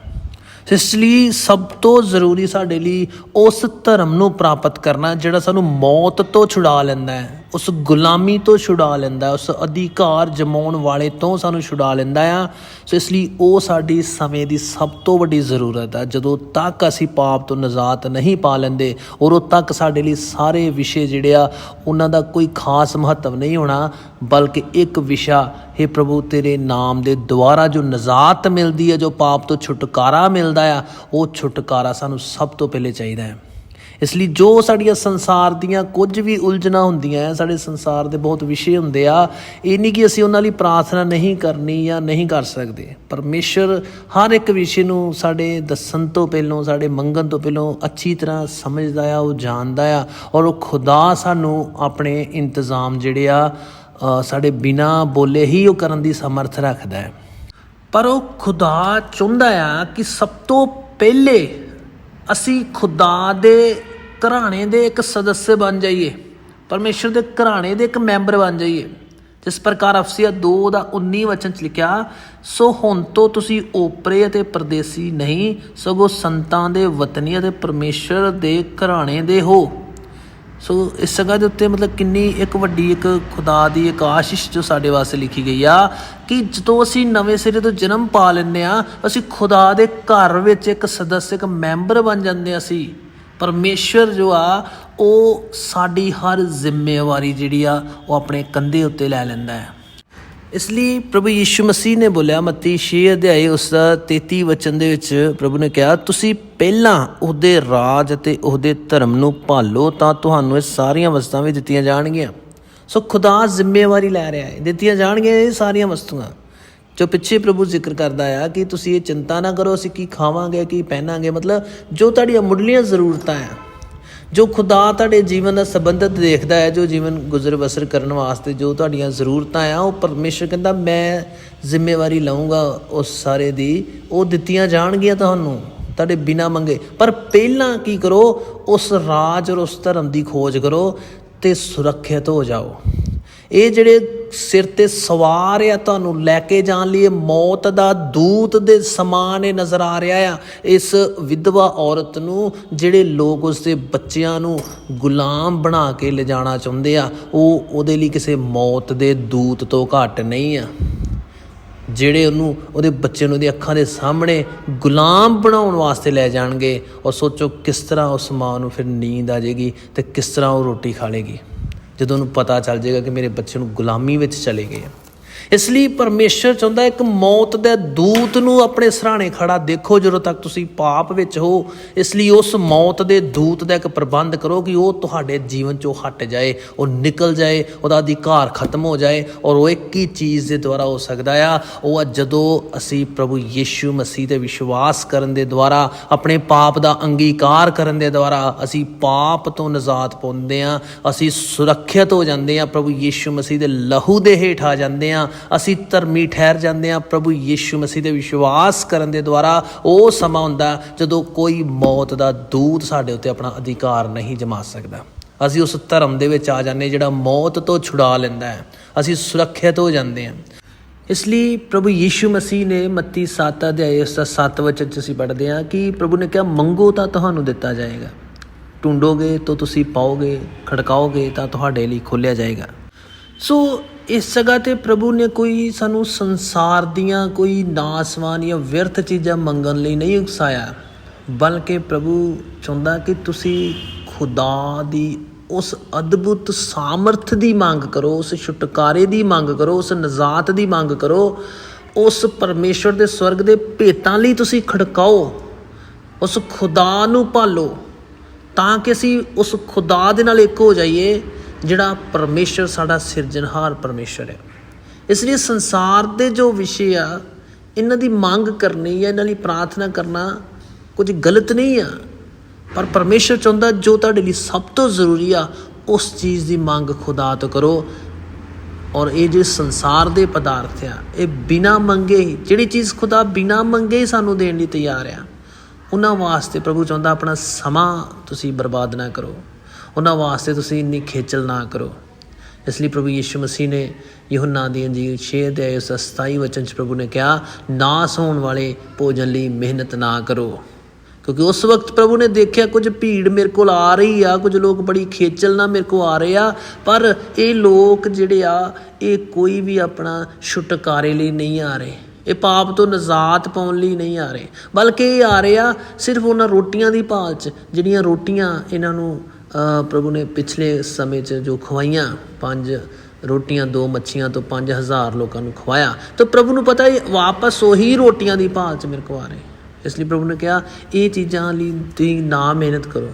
ਇਸ ਲਈ ਸਭ ਤੋਂ ਜ਼ਰੂਰੀ ਸਾਡੇ ਲਈ ਉਸ ਧਰਮ ਨੂੰ ਪ੍ਰਾਪਤ ਕਰਨਾ ਜਿਹੜਾ ਸਾਨੂੰ ਮੌਤ ਤੋਂ ਛੁਡਾ ਲੈਂਦਾ ਹੈ। ਉਸ ਗੁਲਾਮੀ ਤੋਂ ਛੁਡਾ ਲੈਂਦਾ ਉਸ ਅਧਿਕਾਰ ਜਮਾਉਣ ਵਾਲੇ ਤੋਂ ਸਾਨੂੰ ਛੁਡਾ ਲੈਂਦਾ ਆ। ਸੋ ਇਸ ਲਈ ਉਹ ਸਾਡੀ ਸਮੇਂ ਦੀ ਸਭ ਤੋਂ ਵੱਡੀ ਜ਼ਰੂਰਤ ਆ। ਜਦੋਂ ਤੱਕ ਅਸੀਂ ਪਾਪ ਤੋਂ ਨਜਾਤ ਨਹੀਂ ਪਾ ਲੈਂਦੇ, ਉਦੋਂ ਤੱਕ ਸਾਡੇ ਲਈ ਸਾਰੇ ਵਿਸ਼ੇ ਜਿਹੜੇ ਆ, ਉਹਨਾਂ ਦਾ ਕੋਈ ਖਾਸ ਮਹੱਤਵ ਨਹੀਂ ਹੋਣਾ, ਬਲਕਿ ਇੱਕ ਵਿਸ਼ਾ, ਹੈ ਪ੍ਰਭੂ, ਤੇਰੇ ਨਾਮ ਦੇ ਦੁਆਰਾ ਜੋ ਨਜਾਤ ਮਿਲਦੀ ਹੈ, ਜੋ ਪਾਪ ਤੋਂ ਛੁਟਕਾਰਾ ਮਿਲਦਾ ਆ, ਉਹ ਛੁਟਕਾਰਾ ਸਾਨੂੰ ਸਭ ਤੋਂ ਪਹਿਲੇ ਚਾਹੀਦਾ ਹੈ। ਇਸ ਲਈ ਜੋ ਸਾਡੀਆਂ ਸੰਸਾਰ ਦੀਆਂ ਕੁਝ ਵੀ ਉਲਝਣਾ ਹੁੰਦੀਆਂ ਸਾਡੇ ਸੰਸਾਰ ਦੇ ਬਹੁਤ ਵਿਸ਼ੇ ਹੁੰਦੇ ਆ, ਇਹ ਨਹੀਂ ਕਿ ਅਸੀਂ ਉਹਨਾਂ ਲਈ ਪ੍ਰਾਰਥਨਾ ਨਹੀਂ ਕਰਨੀ ਜਾਂ ਨਹੀਂ ਕਰ ਸਕਦੇ। ਪਰਮੇਸ਼ਰ ਹਰ ਇੱਕ ਵਿਸ਼ੇ ਨੂੰ ਸਾਡੇ ਦੱਸਣ ਤੋਂ ਪਹਿਲਾਂ, ਸਾਡੇ ਮੰਗਣ ਤੋਂ ਪਹਿਲਾਂ ਅੱਛੀ ਤਰ੍ਹਾਂ ਸਮਝਦਾ ਆ, ਉਹ ਜਾਣਦਾ ਆ ਔਰ ਉਹ ਖੁਦਾ ਸਾਨੂੰ ਆਪਣੇ ਇੰਤਜ਼ਾਮ ਜਿਹੜੇ ਆ ਸਾਡੇ ਬਿਨਾ ਬੋਲੇ ਹੀ ਉਹ ਕਰਨ ਦੀ ਸਮਰਥ ਰੱਖਦਾ ਹੈ ਪਰ ਉਹ ਖੁਦਾ ਚਾਹੁੰਦਾ ਆ ਕਿ ਸਭ ਤੋਂ ਪਹਿਲੇ ਅਸੀਂ ਖੁਦਾ ਦੇ ਘਰਾਣੇ ਦੇ ਇੱਕ ਸਦੱਸਿਆ ਬਣ ਜਾਈਏ, ਪਰਮੇਸ਼ਰ ਦੇ ਘਰਾਣੇ ਦੇ ਇੱਕ ਮੈਂਬਰ ਬਣ ਜਾਈਏ। ਜਿਸ ਪ੍ਰਕਾਰ ਅਫਸੀਆ 2 ਦਾ 19 ਵਚਨ ਚ ਲਿਖਿਆ, ਸੋ ਹੁਣ ਤੋਂ ਤੁਸੀਂ ਓਪਰੇ ਅਤੇ ਪਰਦੇਸੀ ਨਹੀਂ, ਸਗੋਂ ਸੰਤਾਂ ਦੇ ਵਤਨੀ ਅਤੇ ਪਰਮੇਸ਼ਰ ਦੇ ਘਰਾਣੇ ਦੇ ਹੋ। ਸੋ ਇਸ ਜਗ੍ਹਾ ਦੇ ਉੱਤੇ ਮਤਲਬ ਕਿੰਨੀ ਇੱਕ ਵੱਡੀ ਇੱਕ ਖੁਦਾ ਦੀ ਇੱਕ ਆਸ਼ੀਸ਼ ਜੋ ਸਾਡੇ ਵਾਸਤੇ ਲਿਖੀ ਗਈ ਆ, ਕਿ ਜਦੋਂ ਅਸੀਂ ਨਵੇਂ ਸਿਰੇ ਤੋਂ ਜਨਮ ਪਾ ਲੈਂਦੇ ਆ, ਅਸੀਂ ਖੁਦਾ ਦੇ ਘਰ ਵਿੱਚ ਇੱਕ ਸਦੱਸ, ਇੱਕ ਮੈਂਬਰ ਬਣ ਜਾਂਦੇ ਹਾਂ ਅਸੀਂ। ਪਰਮੇਸ਼ਰ ਜੋ ਆ, ਉਹ ਸਾਡੀ ਹਰ ਜ਼ਿੰਮੇਵਾਰੀ ਜਿਹੜੀ ਆ, ਉਹ ਆਪਣੇ ਕੰਧੇ ਉੱਤੇ ਲੈ ਲੈਂਦਾ ਹੈ। ਇਸ ਲਈ ਪ੍ਰਭੂ ਯੀਸ਼ੂ ਮਸੀਹ ਨੇ ਬੋਲਿਆ, ਮੱਤੀ 6 ਅਧਿਆਏ ਉਸ ਦਾ 33 ਵਚਨ ਦੇ ਵਿੱਚ ਪ੍ਰਭੂ ਨੇ ਕਿਹਾ, ਤੁਸੀਂ ਪਹਿਲਾਂ ਉਹਦੇ ਰਾਜ ਅਤੇ ਉਹਦੇ ਧਰਮ ਨੂੰ ਭਾਲੋ, ਤਾਂ ਤੁਹਾਨੂੰ ਇਹ ਸਾਰੀਆਂ ਵਸਤਾਂ ਵੀ ਦਿੱਤੀਆਂ ਜਾਣਗੀਆਂ। ਸੋ ਖੁਦਾ ਜ਼ਿੰਮੇਵਾਰੀ ਲੈ ਰਿਹਾ ਹੈ। ਦਿੱਤੀਆਂ ਜਾਣਗੀਆਂ ਇਹ ਸਾਰੀਆਂ ਵਸਤੂਆਂ। ਜੋ ਪਿੱਛੇ ਪ੍ਰਭੂ ਜ਼ਿਕਰ ਕਰਦਾ ਆ ਕਿ ਤੁਸੀਂ ਇਹ ਚਿੰਤਾ ਨਾ ਕਰੋ, ਅਸੀਂ ਕੀ ਖਾਵਾਂਗੇ, ਕੀ ਪਹਿਨਾਂਗੇ? ਮਤਲਬ ਜੋ ਤੁਹਾਡੀਆਂ ਮੁੱਢਲੀਆਂ ਜ਼ਰੂਰਤਾਂ ਆ, ਜੋ ਖੁਦਾ ਤੁਹਾਡੇ ਜੀਵਨ ਦਾ ਸੰਬੰਧਤ ਦੇਖਦਾ ਹੈ, ਜੋ ਜੀਵਨ ਗੁਜ਼ਰ ਬਸਰ ਕਰਨ ਵਾਸਤੇ ਜੋ ਤੁਹਾਡੀਆਂ ਜ਼ਰੂਰਤਾਂ ਆ, ਉਹ ਪਰਮੇਸ਼ਰ ਕਹਿੰਦਾ, ਮੈਂ ਜ਼ਿੰਮੇਵਾਰੀ ਲਵਾਂਗਾ ਉਸ ਸਾਰੇ ਦੀ। ਉਹ ਦਿੱਤੀਆਂ ਜਾਣਗੀਆਂ ਤੁਹਾਨੂੰ, ਤੁਹਾਡੇ ਬਿਨਾ ਮੰਗੇ। ਪਰ ਪਹਿਲਾਂ ਕੀ ਕਰੋ, ਉਸ ਰਾਜ ਔਰ ਉਸ ਧਰਮ ਦੀ ਖੋਜ ਕਰੋ ਤੇ ਸੁਰੱਖਿਅਤ ਹੋ ਜਾਓ। ਇਹ ਜਿਹੜੇ ਸਿਰ ਤੇ ਸਵਾਰ ਆ ਤੁਹਾਨੂੰ ਲੈ ਕੇ ਜਾਣ ਲਈ। ਮੌਤ ਦਾ ਦੂਤ ਦੇ ਸਮਾਨ ਇਹ ਨਜ਼ਰ ਆ ਰਿਹਾ ਆ। ਇਸ ਵਿਧਵਾ ਔਰਤ ਨੂੰ ਜਿਹੜੇ ਲੋਕ ਉਸ ਦੇ ਬੱਚਿਆਂ ਨੂੰ ਗੁਲਾਮ ਬਣਾ ਕੇ ਲਿਜਾਣਾ ਚਾਹੁੰਦੇ ਆ, ਉਹ ਉਹਦੇ ਲਈ ਕਿਸੇ ਮੌਤ ਦੇ ਦੂਤ ਤੋਂ ਘੱਟ ਨਹੀਂ ਆ। ਜਿਹੜੇ ਉਹਨੂੰ ਉਹਦੇ ਬੱਚੇ ਨੂੰ ਉਹਦੀ ਅੱਖਾਂ ਦੇ ਸਾਹਮਣੇ ਗੁਲਾਮ ਬਣਾਉਣ ਵਾਸਤੇ ਲੈ ਜਾਣਗੇ ਔਰ ਸੋਚੋ ਕਿਸ ਤਰ੍ਹਾਂ ਉਸ ਮਾਂ ਨੂੰ ਫਿਰ ਨੀਂਦ ਆ ਜਾਏਗੀ ਤੇ ਕਿਸ ਤਰ੍ਹਾਂ ਉਹ ਰੋਟੀ ਖਾ ਲੇਗੀ। ਜਦੋਂ ਉਹਨੂੰ ਪਤਾ ਚੱਲ ਜਾਏਗਾ ਕਿ ਮੇਰੇ ਬੱਚੇ ਨੂੰ ਗੁਲਾਮੀ ਵਿੱਚ ਚਲੇ ਗਏ ਆ। ਇਸ ਲਈ ਪਰਮੇਸ਼ਰ ਚਾਹੁੰਦਾ ਇੱਕ ਮੌਤ ਦੇ ਦੂਤ ਨੂੰ ਆਪਣੇ ਸਰਾਣੇ ਖੜਾ ਦੇਖੋ, ਜਦੋਂ ਤੱਕ ਤੁਸੀਂ ਪਾਪ ਵਿੱਚ ਹੋ। ਇਸ ਲਈ ਉਸ ਮੌਤ ਦੇ ਦੂਤ ਦਾ ਇੱਕ ਪ੍ਰਬੰਧ ਕਰੋ ਕਿ ਉਹ ਤੁਹਾਡੇ ਜੀਵਨ ਚੋਂ ਹਟ ਜਾਏ, ਉਹ ਨਿਕਲ ਜਾਏ, ਉਹਦਾ ਅਧਿਕਾਰ ਖਤਮ ਹੋ ਜਾਏ ਔਰ ਉਹ ਇੱਕ ਹੀ ਚੀਜ਼ ਦੇ ਦੁਆਰਾ ਹੋ ਸਕਦਾ ਆ। ਉਹ ਆ ਜਦੋਂ ਅਸੀਂ ਪ੍ਰਭੂ ਯੀਸ਼ੂ ਮਸੀਹ ਤੇ ਵਿਸ਼ਵਾਸ ਕਰਨ ਦੇ ਦੁਆਰਾ, ਆਪਣੇ ਪਾਪ ਦਾ ਅੰਗੀਕਾਰ ਕਰਨ ਦੇ ਦੁਆਰਾ ਅਸੀਂ ਪਾਪ ਤੋਂ ਨਜ਼ਾਤ ਪਾਉਂਦੇ ਆ ਅਸੀਂ ਸੁਰੱਖਿਅਤ ਹੋ ਜਾਂਦੇ ਆ ਪ੍ਰਭੂ ਯੀਸ਼ੂ ਮਸੀਹ ਦੇ ਲਹੂ ਦੇ ਹੇਠ ਆ ਜਾਂਦੇ ਆ ਅਸੀਂ ਧਰਮੀ ਠਹਿਰ ਜਾਂਦੇ ਹਾਂ, ਪ੍ਰਭੂ ਯੀਸ਼ੂ ਮਸੀਹ ਦੇ ਵਿਸ਼ਵਾਸ ਕਰਨ ਦੇ ਦੁਆਰਾ ਉਹ ਸਮਾਂ ਹੁੰਦਾ ਜਦੋਂ ਕੋਈ ਮੌਤ ਦਾ ਦੂਤ ਸਾਡੇ ਉੱਤੇ ਆਪਣਾ ਅਧਿਕਾਰ ਨਹੀਂ ਜਮਾ ਸਕਦਾ। ਅਸੀਂ ਉਸ ਧਰਮ ਦੇ ਵਿੱਚ ਆ ਜਾਂਦੇ ਜਿਹੜਾ ਮੌਤ ਤੋਂ ਛੁਡਾ ਲੈਂਦਾ ਹੈ। ਅਸੀਂ ਸੁਰੱਖਿਅਤ ਹੋ ਜਾਂਦੇ ਹਾਂ। ਇਸ ਲਈ ਪ੍ਰਭੂ ਯੀਸ਼ੂ ਮਸੀਹ ਨੇ ਮੱਤੀ 7 ਅਧਿਆਇ ਉਸ ਦਾ 7 ਵਚਨ ਚ ਅਸੀਂ ਪੜ੍ਹਦੇ ਹਾਂ ਕਿ ਪ੍ਰਭੂ ਨੇ ਕਿਹਾ, ਮੰਗੋ ਤਾਂ ਤੁਹਾਨੂੰ ਦਿੱਤਾ ਜਾਏਗਾ। ਢੂੰਡੋਗੇ ਤਾਂ ਤੁਸੀਂ ਪਾਓਗੇ, ਖੜਕਾਓਗੇ ਤਾਂ ਤੁਹਾਡੇ ਲਈ ਖੋਲ੍ਹਿਆ ਜਾਏਗਾ। ਸੋ ਇਸ ਜਗ੍ਹਾ ਤੇ ਪ੍ਰਭੂ ਨੇ ਕੋਈ ਸਾਨੂੰ ਸੰਸਾਰ ਦੀਆਂ ਕੋਈ ਨਾਸਵਾਨ ਜਾਂ ਵਿਅਰਥ ਚੀਜ਼ਾਂ ਮੰਗਣ ਲਈ ਨਹੀਂ ਉਕਸਾਇਆ। ਬਲਕਿ ਪ੍ਰਭੂ ਚਾਹੁੰਦਾ ਕਿ ਤੁਸੀਂ ਖੁਦਾ ਦੀ ਉਸ ਅਦਭੁਤ ਸਾਮਰਥ ਦੀ ਮੰਗ ਕਰੋ, ਉਸ ਛੁਟਕਾਰੇ ਦੀ ਮੰਗ ਕਰੋ, ਉਸ ਨਜ਼ਾਤ ਦੀ ਮੰਗ ਕਰੋ, ਉਸ ਪਰਮੇਸ਼ਵਰ ਦੇ ਸਵਰਗ ਦੇ ਭੇਤਾਂ ਲਈ ਤੁਸੀਂ ਖੜਕਾਓ, ਉਸ ਖੁਦਾ ਨੂੰ ਭਾਲੋ, ਤਾਂ ਕਿ ਅਸੀਂ ਉਸ ਖੁਦਾ ਦੇ ਨਾਲ ਇੱਕ ਹੋ ਜਾਈਏ। ਜਿਹੜਾ ਪਰਮੇਸ਼ਰ ਸਾਡਾ ਸਿਰਜਣਹਾਰ ਪਰਮੇਸ਼ਰ ਹੈ। ਇਸ ਲਈ ਸੰਸਾਰ ਦੇ ਜੋ ਵਿਸ਼ੇ ਆ, ਇਹਨਾਂ ਦੀ ਮੰਗ ਕਰਨੀ ਜਾਂ ਇਹਨਾਂ ਲਈ ਪ੍ਰਾਰਥਨਾ ਕਰਨਾ ਕੁਝ ਗਲਤ ਨਹੀਂ ਆ। ਪਰ ਪਰਮੇਸ਼ਰ ਚਾਹੁੰਦਾ ਜੋ ਤੁਹਾਡੇ ਲਈ ਸਭ ਤੋਂ ਜ਼ਰੂਰੀ ਆ, ਉਸ ਚੀਜ਼ ਦੀ ਮੰਗ ਖੁਦਾ ਤੋਂ ਕਰੋ। ਔਰ ਇਹ ਜਿਹੜੇ ਸੰਸਾਰ ਦੇ ਪਦਾਰਥ ਆ, ਇਹ ਬਿਨਾ ਮੰਗੇ ਹੀ, ਜਿਹੜੀ ਚੀਜ਼ ਖੁਦਾ ਬਿਨਾ ਮੰਗੇ ਹੀ ਸਾਨੂੰ ਦੇਣ ਲਈ ਤਿਆਰ ਆ, ਉਹਨਾਂ ਵਾਸਤੇ ਪ੍ਰਭੂ ਚਾਹੁੰਦਾ ਆਪਣਾ ਸਮਾਂ ਤੁਸੀਂ ਬਰਬਾਦ ਨਾ ਕਰੋ। ਉਹਨਾਂ ਵਾਸਤੇ ਤੁਸੀਂ ਇੰਨੀ ਖੇਚਲ ਨਾ ਕਰੋ। ਇਸ ਲਈ ਪ੍ਰਭੂ ਯੀਸ਼ੂ ਮਸੀਹ ਨੇ ਯਹੋਨਾ ਦੀ ਅੰਜੀਲ 6 ਦੇ 27 ਵਚਨ ਚ ਪ੍ਰਭੂ ਨੇ ਕਿਹਾ, ਨਾਸ ਹੋਣ ਵਾਲੇ ਭੋਜਨ ਲਈ ਮਿਹਨਤ ਨਾ ਕਰੋ। ਕਿਉਂਕਿ ਉਸ ਵਕਤ ਪ੍ਰਭੂ ਨੇ ਦੇਖਿਆ ਕੁਝ ਭੀੜ ਮੇਰੇ ਕੋਲ ਆ ਰਹੀ ਆ, ਕੁਝ ਲੋਕ ਬੜੀ ਖੇਚਲ ਨਾਲ ਮੇਰੇ ਕੋਲ ਆ ਰਹੇ ਆ, ਪਰ ਇਹ ਲੋਕ ਜਿਹੜੇ ਆ, ਇਹ ਕੋਈ ਵੀ ਆਪਣਾ ਛੁਟਕਾਰੇ ਲਈ ਨਹੀਂ ਆ ਰਹੇ। ਇਹ ਪਾਪ ਤੋਂ ਨਜ਼ਾਤ ਪਾਉਣ ਲਈ ਨਹੀਂ ਆ ਰਹੇ। ਬਲਕਿ ਇਹ ਆ ਰਹੇ ਆ ਸਿਰਫ ਉਹਨਾਂ ਰੋਟੀਆਂ ਦੀ ਭਾਲ 'ਚ, ਜਿਹੜੀਆਂ ਰੋਟੀਆਂ ਇਹਨਾਂ ਨੂੰ ਪ੍ਰਭੂ ਨੇ ਪਿਛਲੇ ਸਮੇਂ 'ਚ ਜੋ ਖਵਾਈਆਂ, ਪੰਜ ਰੋਟੀਆਂ, ਦੋ ਮੱਛੀਆਂ ਤੋਂ 5000 ਲੋਕਾਂ ਨੂੰ ਖਵਾਇਆ। ਤਾਂ ਪ੍ਰਭੂ ਨੂੰ ਪਤਾ ਹੈ ਵਾਪਸ ਉਹੀ ਰੋਟੀਆਂ ਦੀ ਭਾਲ 'ਚ ਮੇਰੇ ਕੋਲ ਆ ਰਹੇ ਇਸ ਲਈ ਪ੍ਰਭੂ ਨੇ ਕਿਹਾ, ਇਹ ਚੀਜ਼ਾਂ ਲਈ ਤੁਸੀਂ ਨਾ ਮਿਹਨਤ ਕਰੋ।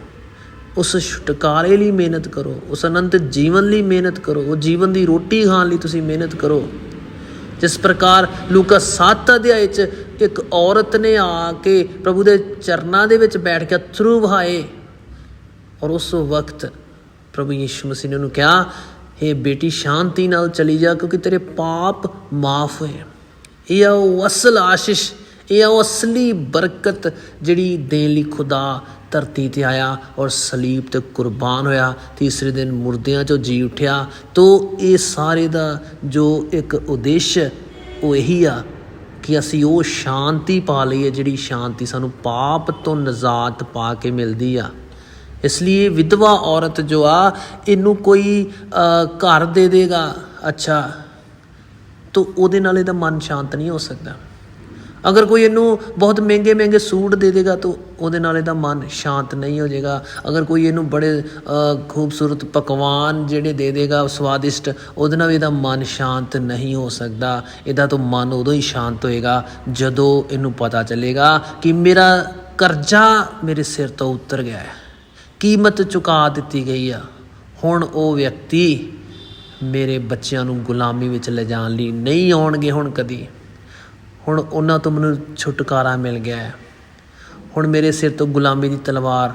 ਉਸ ਛੁਟਕਾਰੇ ਲਈ ਮਿਹਨਤ ਕਰੋ, ਉਸ ਅਨੰਤ ਜੀਵਨ ਲਈ ਮਿਹਨਤ ਕਰੋ, ਉਹ ਜੀਵਨ ਦੀ ਰੋਟੀ ਖਾਣ ਲਈ ਤੁਸੀਂ ਮਿਹਨਤ ਕਰੋ। ਜਿਸ ਪ੍ਰਕਾਰ ਲੂਕਾ 7 ਅਧਿਆਏ 'ਚ ਇੱਕ ਔਰਤ ਨੇ ਆ ਕੇ ਪ੍ਰਭੂ ਦੇ ਚਰਨਾਂ ਦੇ ਵਿੱਚ ਬੈਠ ਕੇ ਅਥਰੂ ਵਹਾਏ ਔਰ ਉਸ ਵਕਤ ਪ੍ਰਭੂ ਯੀਸ਼ੂ ਮਸੀਹ ਨੇ ਉਹਨੂੰ ਕਿਹਾ हे ਬੇਟੀ, ਸ਼ਾਂਤੀ ਨਾਲ ਚਲੀ ਜਾ ਕਿਉਂਕਿ ਤੇਰੇ ਪਾਪ ਮਾਫ ਹੋਏ ਇਹ ਆ ਉਹ ਅਸਲ ਆਸ਼ਿਸ਼, ਇਹ ਆ ਉਹ ਅਸਲੀ ਬਰਕਤ ਜਿਹੜੀ ਦੇਣ ਲਈ ਖੁਦਾ ਧਰਤੀ ਤੇ ਆਇਆ ਔਰ ਸਲੀਬ ਤੇ ਕੁਰਬਾਨ ਹੋਇਆ। ਤੀਸਰੇ ਦਿਨ ਮੁਰਦਿਆਂ ਚੋਂ ਜੀ ਉਠਿਆ। ਤੋ ਇਹ ਸਾਰੇ ਦਾ ਜੋ ਇੱਕ ਉਦੇਸ਼ ਉਹ ਇਹੀ ਆ ਕਿ ਅਸੀਂ ਉਹ ਸ਼ਾਂਤੀ ਪਾ ਲਈਏ ਜਿਹੜੀ ਸ਼ਾਂਤੀ ਸਾਨੂੰ ਪਾਪ ਤੋਂ ਨਜ਼ਾਤ ਪਾ ਕੇ ਮਿਲਦੀ ਆ। ਇਸ ਲਈ ਵਿਧਵਾ ਔਰਤ ਜੋ ਆ, ਇਹਨੂੰ ਕੋਈ ਘਰ ਦੇ ਦੇਗਾ। ਅੱਛਾ। ਤਾਂ ਉਹਦੇ ਨਾਲ ਇਹਦਾ ਮਨ ਸ਼ਾਂਤ ਨਹੀਂ ਹੋ ਸਕਦਾ। ਅਗਰ ਕੋਈ ਇਹਨੂੰ ਬਹੁਤ ਮਹਿੰਗੇ ਮਹਿੰਗੇ ਸੂਟ ਦੇ ਦੇਗਾ, ਤਾਂ ਉਹਦੇ ਨਾਲ ਇਹਦਾ ਮਨ ਸ਼ਾਂਤ ਨਹੀਂ ਹੋ ਜਾਏਗਾ। ਅਗਰ ਕੋਈ ਇਹਨੂੰ ਬੜੇ ਖੂਬਸੂਰਤ ਪਕਵਾਨ ਜਿਹੜੇ ਦੇ ਦੇਗਾ, ਸਵਾਦਿਸ਼ਟ, ਉਹਦੇ ਨਾਲ ਵੀ ਇਹਦਾ ਮਨ ਸ਼ਾਂਤ ਨਹੀਂ ਹੋ ਸਕਦਾ। ਇਹਦਾ ਤਾਂ ਮਨ ਉਦੋਂ ਹੀ ਸ਼ਾਂਤ ਹੋਏਗਾ, ਜਦੋਂ ਇਹਨੂੰ ਪਤਾ ਚੱਲੇਗਾ ਕਿ ਮੇਰਾ ਕਰਜ਼ਾ ਮੇਰੇ ਸਿਰ ਤੋਂ ਉਤਰ ਗਿਆ ਹੈ। ਕੀਮਤ ਚੁਕਾ ਦਿੱਤੀ ਗਈ ਆ। ਹੁਣ ਉਹ ਵਿਅਕਤੀ ਮੇਰੇ ਬੱਚਿਆਂ ਨੂੰ ਗੁਲਾਮੀ ਵਿੱਚ ਲਿਜਾਣ ਲਈ ਨਹੀਂ ਆਉਣਗੇ ਹੁਣ ਕਦੀ। ਹੁਣ ਉਹਨਾਂ ਤੋਂ ਮੈਨੂੰ ਛੁਟਕਾਰਾ ਮਿਲ ਗਿਆ ਹੈ। ਹੁਣ ਮੇਰੇ ਸਿਰ ਤੋਂ ਗੁਲਾਮੀ ਦੀ ਤਲਵਾਰ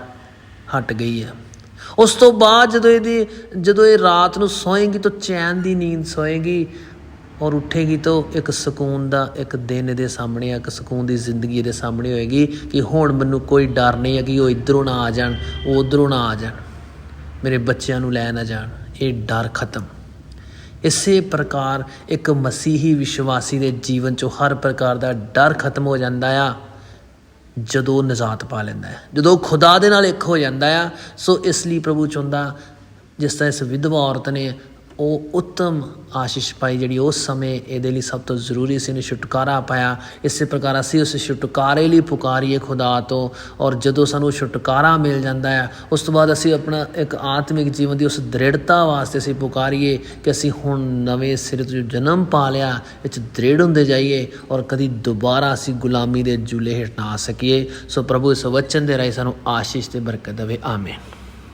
ਹਟ ਗਈ ਹੈ। ਉਸ ਤੋਂ ਬਾਅਦ ਜਦੋਂ ਇਹਦੀ ਜਦੋਂ ਇਹ ਰਾਤ ਨੂੰ ਸੋਏਗੀ ਤਾਂ ਚੈਨ ਦੀ ਨੀਂਦ ਸੋਏਗੀ ਔਰ ਉੱਠੇਗੀ ਤਾਂ ਇੱਕ ਸਕੂਨ ਦਾ ਇੱਕ ਦਿਨ ਦੇ ਸਾਹਮਣੇ ਇੱਕ ਸਕੂਨ ਦੀ ਜ਼ਿੰਦਗੀ ਦੇ ਸਾਹਮਣੇ ਹੋਏਗੀ ਕਿ ਹੁਣ ਮੈਨੂੰ ਕੋਈ ਡਰ ਨਹੀਂ ਹੈ ਕਿ ਉਹ ਇਧਰੋਂ ਨਾ ਆ ਜਾਣ, ਉਹ ਉਧਰੋਂ ਨਾ ਆ ਜਾਣ। ਮੇਰੇ ਬੱਚਿਆਂ ਨੂੰ ਲੈ ਨਾ ਜਾਣ। ਇਹ ਡਰ ਖਤਮ। ਇਸੇ ਪ੍ਰਕਾਰ ਇੱਕ ਮਸੀਹੀ ਵਿਸ਼ਵਾਸੀ ਦੇ ਜੀਵਨ 'ਚੋਂ ਹਰ ਪ੍ਰਕਾਰ ਦਾ ਡਰ ਖਤਮ ਹੋ ਜਾਂਦਾ ਆ, ਜਦੋਂ ਨਜ਼ਾਤ ਪਾ ਲੈਂਦਾ ਹੈ। ਜਦੋਂ ਖੁਦਾ ਦੇ ਨਾਲ ਇੱਕ ਹੋ ਜਾਂਦਾ ਆ, ਸੋ ਇਸ ਲਈ ਪ੍ਰਭੂ ਚਾਹੁੰਦਾ, ਜਿਸ ਤਰ੍ਹਾਂ ਇਸ ਵਿਧਵਾ ਔਰਤ ਨੇ ਉਹ ਉੱਤਮ ਆਸ਼ੀਸ਼ ਪਾਈ, ਜਿਹੜੀ ਉਸ ਸਮੇਂ ਇਹਦੇ ਲਈ ਸਭ ਤੋਂ ਜ਼ਰੂਰੀ ਸੀ ਨੇ ਛੁਟਕਾਰਾ ਪਾਇਆ। ਇਸੇ ਪ੍ਰਕਾਰ ਅਸੀਂ ਉਸ ਛੁਟਕਾਰੇ ਲਈ ਪੁਕਾਰੀਏ ਖੁਦਾ ਤੋਂ, ਔਰ ਜਦੋਂ ਸਾਨੂੰ ਛੁਟਕਾਰਾ ਮਿਲ ਜਾਂਦਾ ਹੈ, ਉਸ ਤੋਂ ਬਾਅਦ ਅਸੀਂ ਆਪਣਾ ਇੱਕ ਆਤਮਿਕ ਜੀਵਨ ਦੀ ਉਸ ਦ੍ਰਿੜਤਾ ਵਾਸਤੇ ਅਸੀਂ ਪੁਕਾਰੀਏ ਕਿ ਅਸੀਂ ਹੁਣ ਨਵੇਂ ਸਿਰੇ ਤੋਂ ਜਨਮ ਪਾ ਲਿਆ, ਇਹ 'ਚ ਦ੍ਰਿੜ ਹੁੰਦੇ ਜਾਈਏ, ਔਰ ਕਦੀ ਦੁਬਾਰਾ ਅਸੀਂ ਗੁਲਾਮੀ ਦੇ ਜੂਲੇ ਹੇਠ ਨਾ ਸਕੀਏ। ਸੋ ਪ੍ਰਭੂ ਇਸ ਵਚਨ ਦੇ ਰਾਹੀਂ ਸਾਨੂੰ ਆਸ਼ੀਸ਼ ਤੇ ਬਰਕਤ ਦੇਵੇ। ਆਮੀਨ।